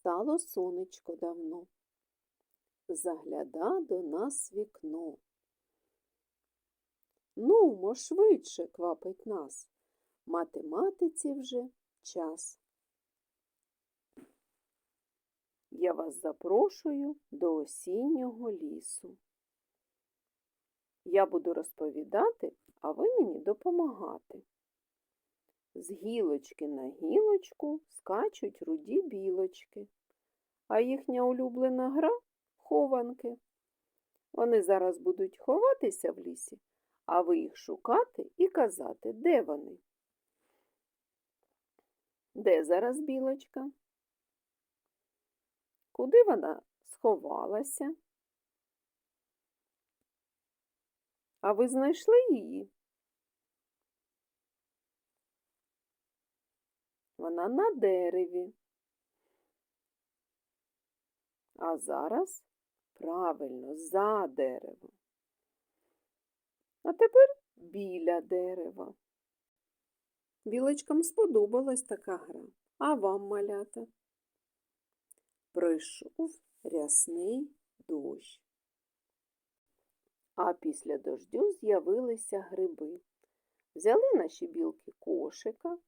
Встало сонечко давно, загляда до нас вікно. Нумо швидше квапить нас, математиці вже час. Я вас запрошую до осіннього лісу. Я буду розповідати, а ви мені допомагати. З гілочки на гілочку скачуть руді білочки, а їхня улюблена гра хованки. Вони зараз будуть ховатися в лісі, а ви їх шукати і казати, де вони. Де зараз білочка? Куди вона сховалася? А ви знайшли її? Вона на дереві. А зараз правильно за деревом. А тепер біля дерева. Білочкам сподобалась така гра, а вам малята. Пройшов рясний дощ. А після дождю з'явилися гриби. Взяли наші білки кошика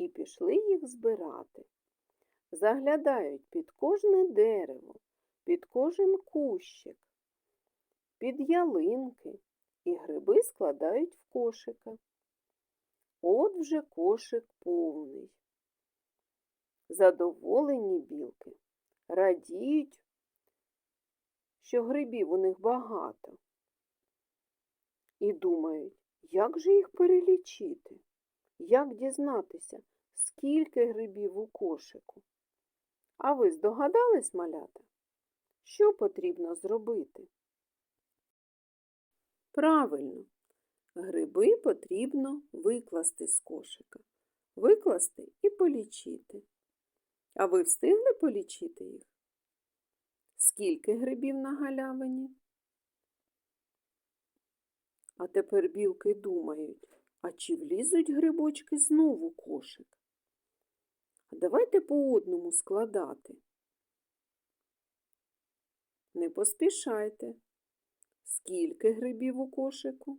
і пішли їх збирати. Заглядають під кожне дерево, під кожен кущик, під ялинки і гриби складають в кошика. От вже кошик повний. Задоволені білки, радіють, що грибів у них багато. І думають, як же їх перелічити? Як дізнатися, скільки грибів у кошику? А ви здогадались, малята? Що потрібно зробити? Правильно, гриби потрібно викласти з кошика, викласти і полічити. А ви встигли полічити їх? Скільки грибів на галявині? А тепер білки думають, а чи влізуть грибочки знову у кошик? А давайте по одному складати. Не поспішайте. Скільки грибів у кошику?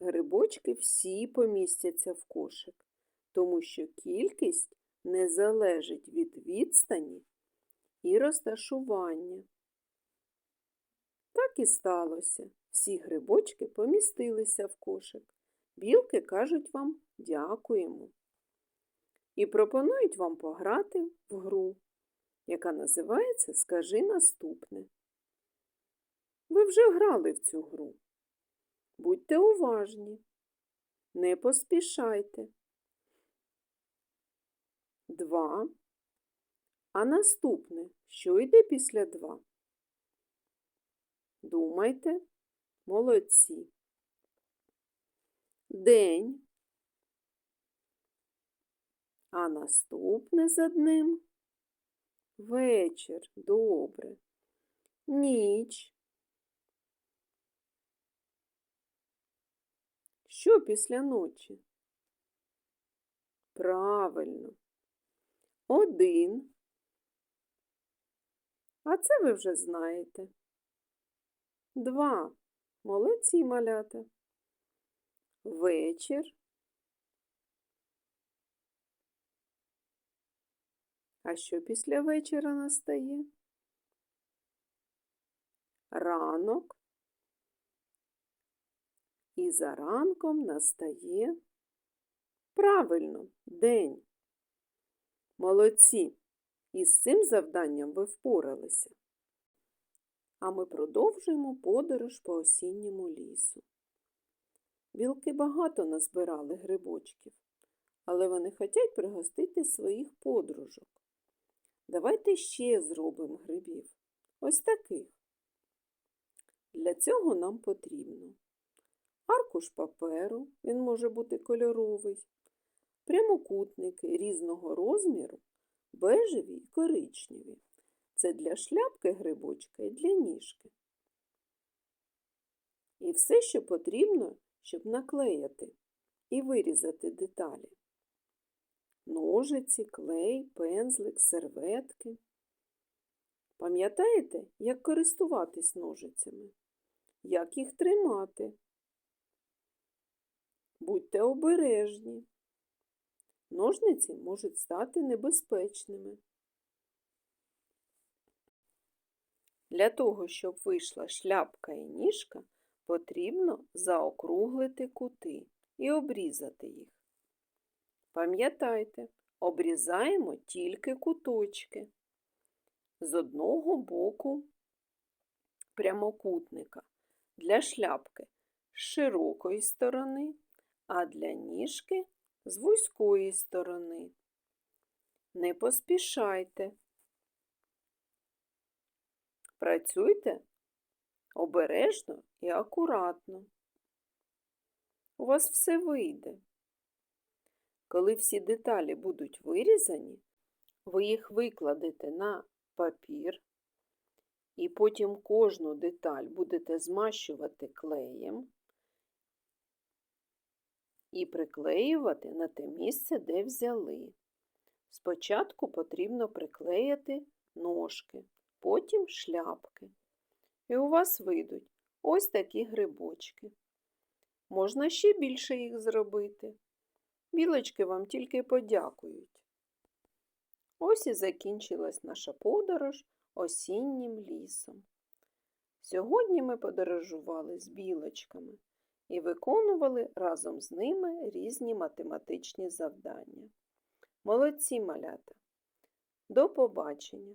Грибочки всі помістяться в кошик, тому що кількість не залежить від відстані і розташування. Так і сталося. Всі грибочки помістилися в кошик. Білки кажуть вам дякуємо. І пропонують вам пограти в гру, яка називається Скажи наступне. Ви вже грали в цю гру. Будьте уважні, не поспішайте. Два. А наступне, що йде після два? Думайте, молодці. День. А наступне за днем вечір. Добре. Ніч. Що після ночі? Правильно. Один. А це ви вже знаєте. Два. Молодці малята. Вечір. А що після вечора настає? Ранок. І за ранком настає правильно день. Молодці. Із цим завданням ви впоралися. А ми продовжуємо подорож по осінньому лісу. Білки багато назбирали грибочків, але вони хочуть пригостити своїх подружок. Давайте ще зробимо грибів. Ось таких. Для цього нам потрібно аркуш паперу, він може бути кольоровий, прямокутники різного розміру, бежеві і коричневі. Це для шляпки грибочка і для ніжки. І все, що потрібно, щоб наклеяти і вирізати деталі. ножиці, клей, пензлик, серветки. Пам'ятаєте, як користуватись ножицями? Як їх тримати? Будьте обережні. Ножниці можуть стати небезпечними. Для того, щоб вийшла шляпка і ніжка, потрібно заокруглити кути і обрізати їх. Пам'ятайте, обрізаємо тільки куточки. З одного боку прямокутника для шляпки з широкої сторони, а для ніжки з вузької сторони. Не поспішайте. Працюйте обережно і акуратно. У вас все вийде. Коли всі деталі будуть вирізані, ви їх викладете на папір і потім кожну деталь будете змащувати клеєм і приклеювати на те місце, де взяли. Спочатку потрібно приклеїти ножки, потім шляпки. І у вас вийдуть ось такі грибочки. Можна ще більше їх зробити. Білочки вам тільки подякують. Ось і закінчилась наша подорож осіннім лісом. Сьогодні ми подорожували з білочками і виконували разом з ними різні математичні завдання. Молодці малята! До побачення,